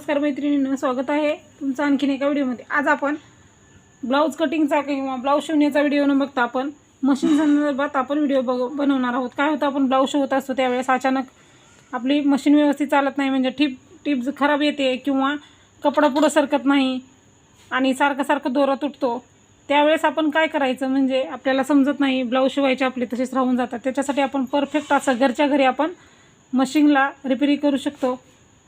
नमस्कार मैत्रिणींनो स्वागत आहे तुमचं आणखीन एका व्हिडिओमध्ये. आज आपण ब्लाऊज कटिंगचा किंवा ब्लाऊज शिवण्याचा व्हिडिओ न बघता आपण मशीन संदर्भात आपण व्हिडिओ बघ बनवणार आहोत. काय होतं आपण ब्लाऊज शिवत असतो त्यावेळेस अचानक आपली मशीन व्यवस्थित चालत नाही म्हणजे ठिप टिप खराब येते किंवा कपडा पुढं सरकत नाही आणि सारखं सारखं दोरा तुटतो. त्यावेळेस आपण काय करायचं म्हणजे आपल्याला समजत नाही ब्लाऊज शिवायचे आपले तसेच राहून जातात. त्याच्यासाठी आपण परफेक्ट असं घरच्या घरी आपण मशीनला रिपेरिंग करू शकतो.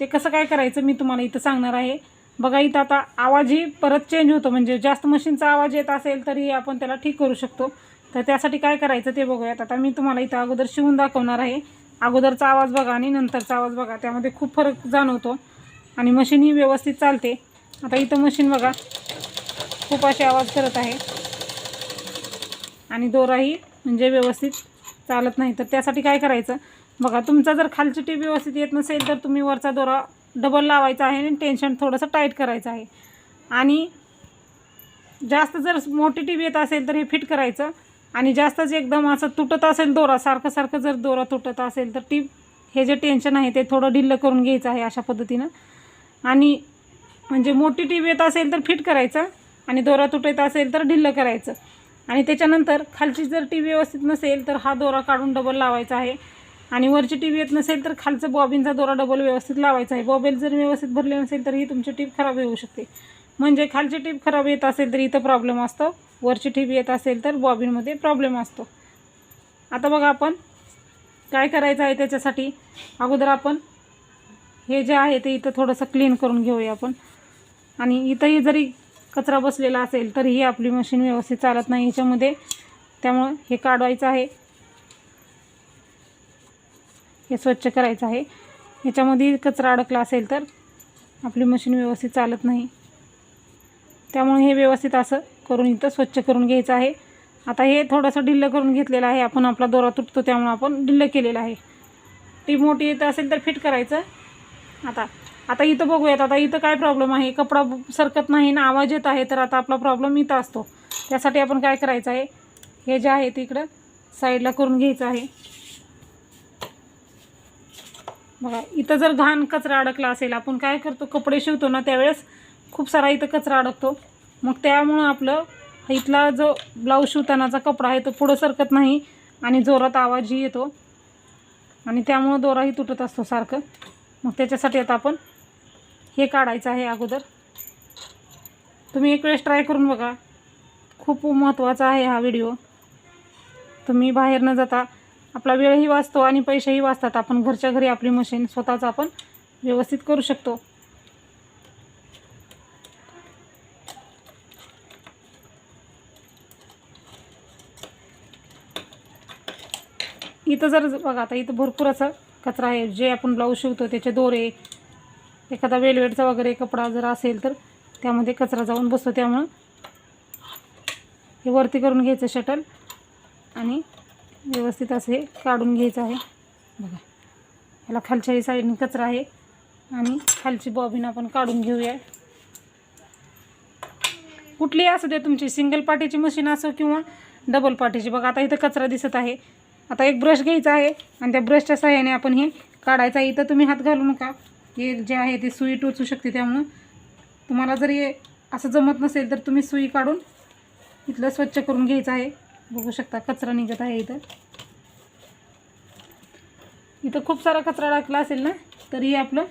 ते कसं काय करायचं मी तुम्हाला इथं सांगणार आहे. बघा इथं आता आवाजही परत चेंज होतो. म्हणजे जास्त मशीनचा आवाज येत असेल तरी आपण त्याला ठीक करू शकतो. तर त्यासाठी काय करायचं ते बघूयात. आता मी तुम्हाला इथं अगोदर शिवून दाखवणार आहे. अगोदरचा आवाज बघा आणि नंतरचा आवाज बघा. त्यामध्ये खूप फरक जाणवतो. आणि मशीनही व्यवस्थित चालते. आता इथं मशीन बघा. खूप असे आवाज करत आहे. आणि दोराही म्हणजे व्यवस्थित चालत नाही. तर त्यासाठी काय करायचं? बघा तुमचा जर खालची टीप व्यवस्थित येत नसेल तर तुम्ही वरचा दोरा डबल लावायचा आहे आणि टेन्शन थोडंसं टाईट करायचं आहे. आणि जास्त जर मोठी टीप येत असेल तर हे फिट करायचं. आणि जास्तच एकदम असं तुटत असेल दोरा सारखं सारखं जर दोरा तुटत असेल तर टीप हे जे टेन्शन आहे ते थोडं ढिल्लं करून घ्यायचं आहे अशा पद्धतीनं. आणि म्हणजे मोठी टीप येत असेल तर फिट करायचं आणि दोरा तुटत असेल तर ढिल्लं करायचं. आणि त्याच्यानंतर खालची जर टी व्यवस्थित नसेल तर हा दोरा काढून डबल लावायचा आहे. आणि वरची टीप येत नसेल तर खालचं बॉबिनचा दोरा डबल व्यवस्थित लावायचा आहे. बॉबेल जर व्यवस्थित भरले नसेल तर ही तुमची टीप खराब येऊ शकते. म्हणजे खालची टीप खराब येत असेल तर इथं प्रॉब्लेम असतो. वरची टीप येत असेल तर बॉबिनमध्ये प्रॉब्लेम असतो. आता बघा आपण काय करायचं आहे त्याच्यासाठी. अगोदर आपण हे जे आहे ते इथं थोडंसं क्लीन करून घेऊया आपण. आणि इथंही जरी कचरा बसलेला असेल तरीही आपली मशीन व्यवस्थित चालत नाही. याच्यामध्ये त्यामुळं हे काढवायचं आहे. हे स्वच्छ करायचं आहे. याच्यामध्ये कचरा अडकला असेल तर आपली मशीन व्यवस्थित चालत नाही. त्यामुळे हे व्यवस्थित असं करून इथं स्वच्छ करून घ्यायचं आहे. आता हे थोडंसं ढिल्लं करून घेतलेलं आहे. आपण आपला दोरा तुटतो त्यामुळं आपण ढिल्लं केलेलं आहे. ती मोठी येत असेल तर फिट करायचं. आता आता इथं बघूयात. आता इथं काय प्रॉब्लेम आहे? कपडा सरकत नाही ना आवाज येत आहे तर आता आपला प्रॉब्लेम इथं असतो. त्यासाठी आपण काय करायचं आहे? हे जे आहे ते इकडं साईडला करून घ्यायचं आहे. बघा इथं जर घाण कचरा अडकला असेल आपण काय करतो कपडे शिवतो ना त्यावेळेस खूप सारा इथं कचरा अडकतो. मग त्यामुळं आपलं इथला जो ब्लाऊज शिवतानाचा कपडा आहे तो पुढं सरकत नाही आणि जोरात आवाजही येतो. आणि त्यामुळं दोराही तुटत असतो सारखं. मग त्याच्यासाठी आता आपण हे काढायचं आहे अगोदर. तुम्ही एक वेळेस ट्राय करून बघा. खूप महत्त्वाचा आहे हा व्हिडिओ तुम्ही बाहेर न जाता आपला वेळही वाचतो आणि पैसेही वाचतात. आपण घरच्या घरी आपली मशीन स्वतःच आपण व्यवस्थित करू शकतो. इथं जर बघा आता इथं भरपूर असा कचरा आहे. जे आपण ब्लाऊज शिवतो त्याचे दोरे एखादा वेलवेटचा वगैरे कपडा जर असेल तर त्यामध्ये कचरा जाऊन बसतो. त्यामुळं हे वरती करून घ्यायचं शटल आणि व्यवस्थित असं हे काढून घ्यायचं आहे. बघा. ह्याला खालच्याही साईडने कचरा आहे. आणि खालची बॉबिन आपण काढून घेऊया. कुठलीही असू दे तुमची सिंगल पाटीची मशीन असो किंवा डबल पाटीची. बघा आता इथं कचरा दिसत आहे. आता एक ब्रश घ्यायचा आहे आणि त्या ब्रशच्या सहाय्याने आपण हे काढायचं आहे. इथं तुम्ही हात घालू नका. हे जे आहे ते सुई टोचू शकते त्यामुळं. तुम्हाला जर हे असं जमत नसेल तर तुम्ही सुई काढून इथलं स्वच्छ करून घ्यायचं आहे. बघू शकता कचरा निघत आहे इथं. इथं खूप सारा कचरा टाकला असेल ना तरी आपलं.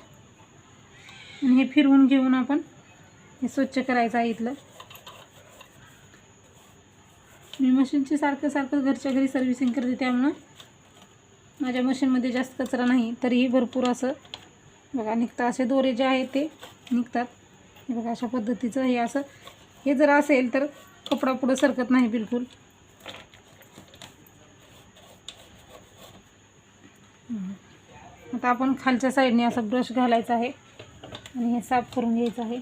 आणि हे फिरवून घेऊन आपण हे स्वच्छ करायचं आहे इथलं. मी मशीनची सारखं सारखं घरच्या घरी सर्व्हिसिंग करते त्यामुळं माझ्या मशीनमध्ये जास्त कचरा नाही तरीही भरपूर असं बघा निघतं. असे दोरे जे आहेत ते निघतात. हे बघा अशा पद्धतीचं हे असं. हे जर असेल तर कपडा पुढं सरकत नाही बिलकुल. आता आपण खालच्या साईडने असा ब्रश घालायचा आहे आणि हे साफ करून घ्यायचं आहे.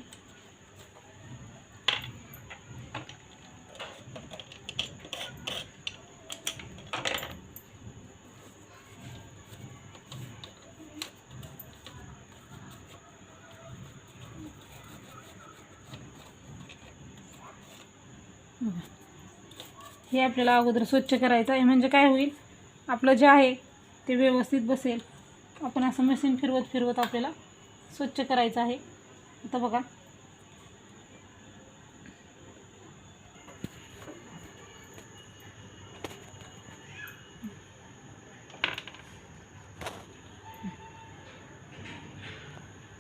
हे आपल्याला अगोदर स्वच्छ करायचं आहे. म्हणजे काय होईल? आपलं जे आहे ते व्यवस्थित बसेल. आपण असं मशीन फिरवत फिरवत आपल्याला स्वच्छ करायचं आहे. आता बघा.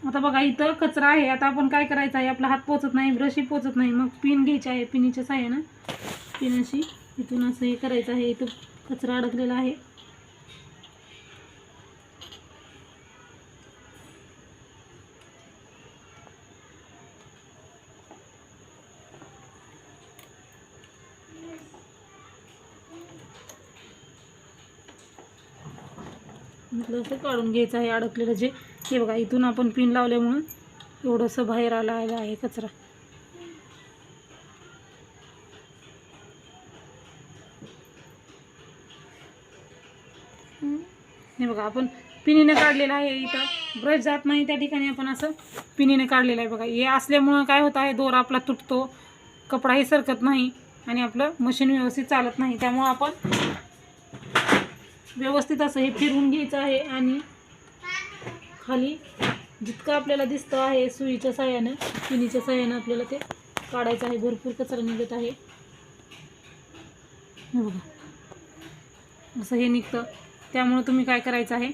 आता बघा इथं कचरा आहे. आता आपण काय करायचं आहे? आपला हात पोचत नाही ब्रशही पोचत नाही. मग पिन घ्यायची आहे. पिनीच्या आहे ना? पिनाशी इथून असं हे करायचं आहे. इथं कचरा अडकलेला आहे. म्हटलं असं काढून घ्यायचं आहे अडकलेलं जे. हे बघा इथून आपण पिन लावल्यामुळं एवढंसं बाहेर आलं आहे कचरा. हे बघा आपण पिनीने काढलेलं आहे इथं. ब्रश जात नाही त्या ठिकाणी आपण असं पिनीने काढलेलं आहे बघा. हे असल्यामुळं काय होतं आहे दोर आपला तुटतो. कपडाही सरकत नाही आणि आपलं मशीन व्यवस्थित चालत नाही. त्यामुळं आपण व्यवस्थित असं हे फिरवून घ्यायचं आहे आणि खाली जितकं आपल्याला दिसतं आहे सुईच्या साह्यानं पिनीच्या साह्यानं आपल्याला ते काढायचं आहे. भरपूर कचरा निघत आहे. बघा. असं हे निघतं. त्यामुळं तुम्ही काय करायचं आहे?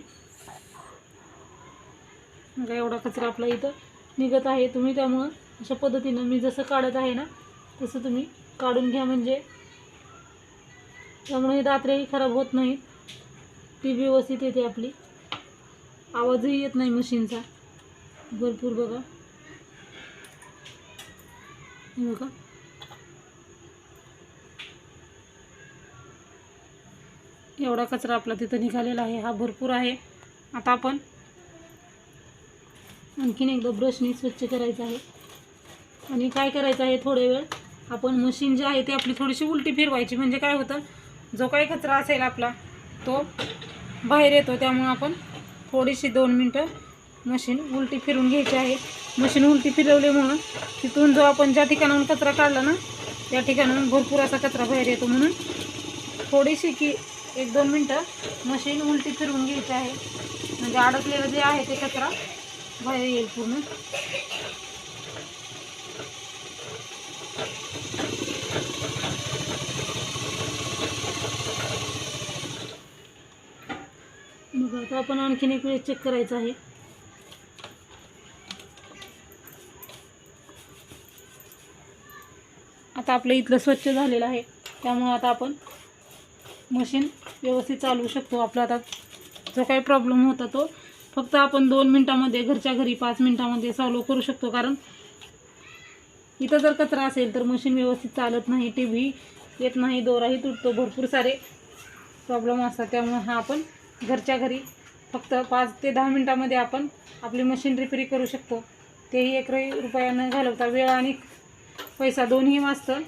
बघा एवढा कचरा आपला इथं निघत आहे. तुम्ही त्यामुळं अशा पद्धतीनं मी जसं काढत आहे ना तसं तुम्ही काढून घ्या. म्हणजे त्यामुळे दात्रेही खराब होत नाहीत. टी व्ही व्यवस्थित येते आपली. आवाजही येत नाही मशीनचा. भरपूर बघा. हे बघा. एवढा कचरा आपला तिथं निघालेला आहे. हा भरपूर आहे. आता आपण आणखीन एकदा ब्रशने स्वच्छ करायचं आहे. आणि काय करायचं आहे थोडे वेळ? आपण मशीन जे आहे ते आपली थोडीशी उलटी फिरवायची. म्हणजे काय होतं? जो काही कचरा असेल आपला तो बाहेर येतो त्यामुळं आपण थोडीशी दोन मिनटं मशीन उलटी फिरून घ्यायची आहे. मशीन उलटी फिरवल्यामुळं तिथून जो आपण ज्या ठिकाणाहून कचरा काढला ना त्या ठिकाणाहून भरपूर असा कचरा बाहेर येतो म्हणून थोडीशी की एक दोन मिनटं मशीन उलटी फिरवून घ्यायची आहे. म्हणजे अडकलेलं जे आहे ते कचरा बाहेर येईल पूर्ण. बघा आता आपण आणखीन एक वेळेस चेक करायचं आहे. आता आपलं इथलं स्वच्छ झालेलं आहे. त्यामुळे आता आपण मशीन व्यवस्थित चालवू शकतो. आपला आता जो काही प्रॉब्लेम होता तो फक्त आपण दोन मिनटामध्ये घरच्या घरी पाच मिनटामध्ये सॉल्व करू शकतो. कारण इथं जर कचरा असेल तर मशीन व्यवस्थित चालत नाही टी व्ही येत नाही दोराही तुटतो भरपूर सारे प्रॉब्लेम असतात. त्यामुळे हा आपण घरच्या घरी. फक्त पाच ते दहा मिनटामध्ये आपण आपली मशीन रिपेरी करू शकतो. तेही एक रुपयानं घालवता वेळ आणि पैसा दोन्ही वाचतं.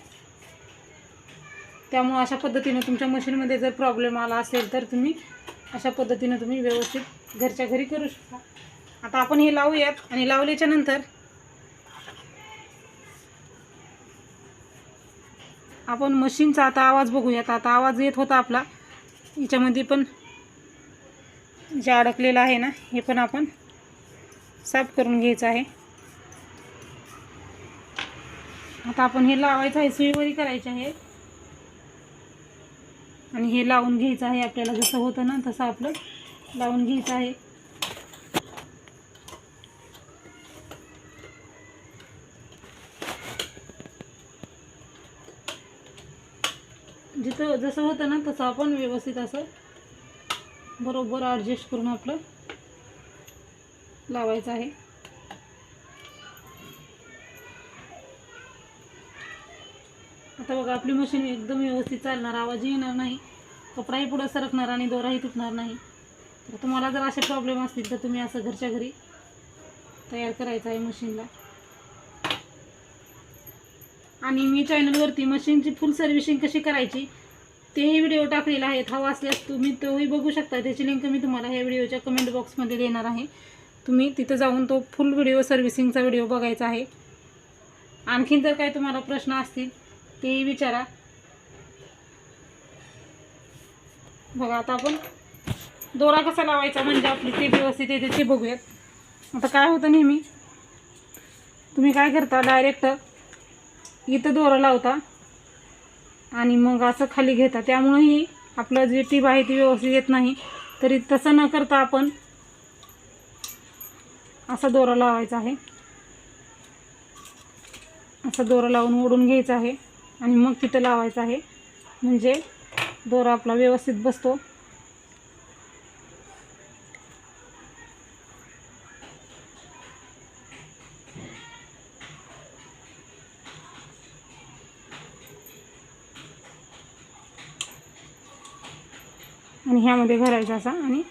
त्यामुळं अशा पद्धतीनं तुमच्या मशीनमध्ये जर प्रॉब्लेम आला असेल तर तुम्ही अशा पद्धतीनं तुम्ही व्यवस्थित घरच्या घरी करू शकता. आता आपण हे लावूयात आणि लावल्याच्या नंतर आपण मशीनचा आता आवाज बघूयात. आता आवाज येत होता आपला. याच्यामध्ये पण जे अडकलेलं आहे ना हे पण आपण साफ करून घ्यायचं आहे. आता आपण हे लावायचं आहे सुईवरी करायची आहे. आणि हे लावून घ्यायचं आहे आपल्याला जसं होतं ना तसं आपलं लावून घ्यायचं आहे. जिथं जसं होतं ना तसं आपण व्यवस्थित असं बरोबर ॲडजस्ट करून आपलं लावायचं आहे. आता बघा आपली मशीन एकदम व्यवस्थित चालणार आवाजही येणार नाही कपडाही पुढं सरकणार आणि दोराही तुटणार नाही. तर तुम्हाला जर असे प्रॉब्लेम असतील तर तुम्ही असं घरच्या घरी तयार करायचं आहे मशीनला आणि मी चॅनलवरती मशीनची फुल सर्व्हिसिंग कशी करायची तेही व्हिडिओ टाकलेला आहे हवा असल्यास तुम्ही तोही बघू शकता. त्याची लिंक मी तुम्हाला ह्या व्हिडिओच्या कमेंट बॉक्समध्ये देणार आहे. तुम्ही तिथं जाऊन तो फुल व्हिडिओ सर्व्हिसिंगचा व्हिडिओ बघायचा आहे. आणखीन जर काही तुम्हाला प्रश्न असतील तेही विचारा. बघा आता आपण दोरा कसा लावायचा म्हणजे आपली ते व्यवस्थित येते ते बघूयात. आता काय होतं नेहमी? तुम्ही काय करता डायरेक्ट इथं दोरा लावता. आणि मग असं खाली घेता त्यामुळेही आपलं जी टीप आहे ती व्यवस्थित येत नाही. तरी तसं न करता आपण असा दोरा लावायचा आहे. असा दोरा लावून ओढून घ्यायचं आहे. आणि मग तिथं लावायचं आहे. म्हणजे दोरा आपला व्यवस्थित बसतो. आणि ह्यामध्ये घालायचा असा आणि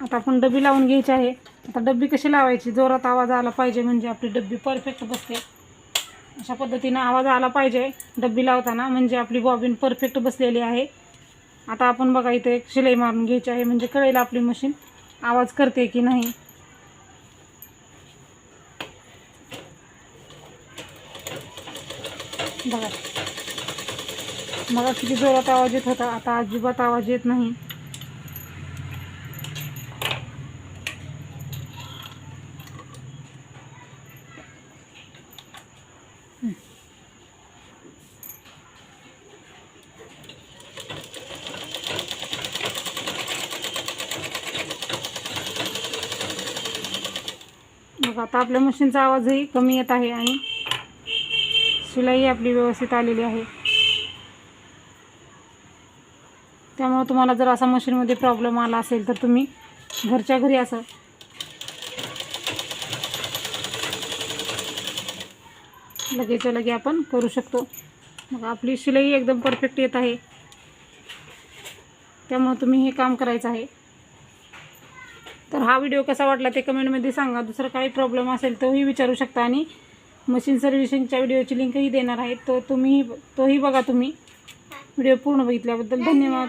आता आपण डबी लावून घ्यायची आहे. आता डब्बी कशी लावायची? जोरात आवाज आला पाहिजे म्हणजे आपली डब्बी परफेक्ट बसते. अशा पद्धतीनं आवाज आला पाहिजे. डब्बी लावताना म्हणजे आपली बॉबिन परफेक्ट बसलेली आहे. आता आपण बघा इथे एक शिलाई मारून घ्यायची आहे. म्हणजे कळेल आपली मशीन आवाज करते की नाही. बघा. मग किती जोरात आवाज येत होता. आता अजिबात आवाज येत नाही. मग आता आपल्या मशीनचा आवाजही कमी येत आहे आणि शिलाई आपली व्यवस्थित आलेली आहे. त्यामुळं तुम्हाला जर असा मशीनमध्ये प्रॉब्लेम आला असेल तर तुम्ही घरच्या घरी असं लगेच्या लगे आपण करू शकतो. मग आपली शिलाई एकदम परफेक्ट येत आहे. त्यामुळं तुम्ही हे काम करायचं आहे. तर हा व्हिडिओ कसा वाटला ते कमेंटमध्ये सांगा. दुसरा काही प्रॉब्लेम असेल तोही विचारू शकता आणि मशीन सर्व्हिसिंगच्या व्हिडिओची लिंकही देणार आहे. तो तुम्ही तोही बघा तुम्ही. व्हिडिओ पूर्ण बघितल्याबद्दल धन्यवाद.